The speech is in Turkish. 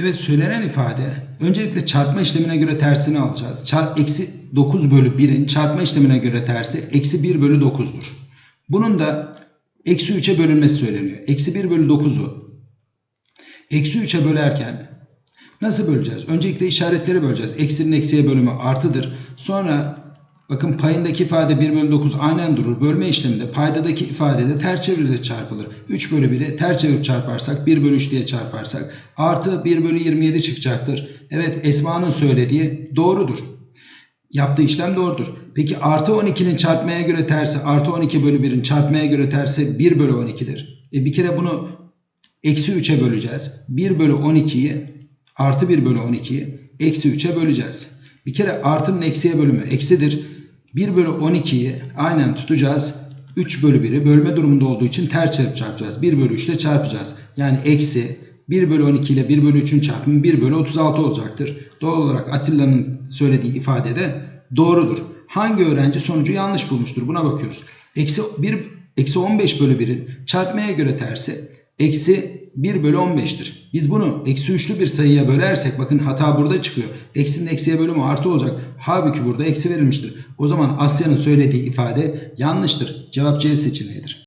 Evet söylenen ifade öncelikle çarpma işlemine göre tersini alacağız. Çarp, eksi 9 bölü 1'in çarpma işlemine göre tersi eksi 1 bölü 9'dur. Bunun da eksi 3'e bölünmesi söyleniyor. Eksi 1 bölü 9'u eksi 3'e bölerken nasıl böleceğiz? Öncelikle işaretleri böleceğiz. Eksinin eksiye bölümü artıdır. Sonra bakın payındaki ifade 1 bölü 9 aynen durur. Bölme işleminde paydadaki ifade de ters çeviride çarpılır. 3 bölü 1'i ters çevirip çarparsak 1 bölü 3 diye çarparsak artı 1 bölü 27 çıkacaktır. Evet Esma'nın söylediği doğrudur. Yaptığı işlem doğrudur. Peki artı 12'nin çarpmaya göre tersi artı 12 bölü 1'in çarpmaya göre tersi 1 bölü 12'dir. E bir kere bunu eksi 3'e böleceğiz. 1 bölü 12'yi artı 1 bölü 12'yi eksi 3'e böleceğiz. Bir kere artının eksiye bölümü eksidir. 1 bölü 12'yi aynen tutacağız. 3 bölü 1'i bölme durumunda olduğu için ters çarpıp çarpacağız. 1 bölü 3 ile çarpacağız. Yani eksi 1 bölü 12 ile 1 bölü 3'ün çarpımı 1 bölü 36 olacaktır. Doğal olarak Atilla'nın söylediği ifade de doğrudur. Hangi öğrenci sonucu yanlış bulmuştur? Buna bakıyoruz. Eksi 1 Eksi 15 bölü 1'in çarpmaya göre tersi eksi 1 bölü 15'tir. Biz bunu eksi 3'lü bir sayıya bölersek bakın hata burada çıkıyor. Eksinin eksiye bölümü artı olacak. Halbuki burada eksi verilmiştir. O zaman Asya'nın söylediği ifade yanlıştır. Cevap C seçeneğidir.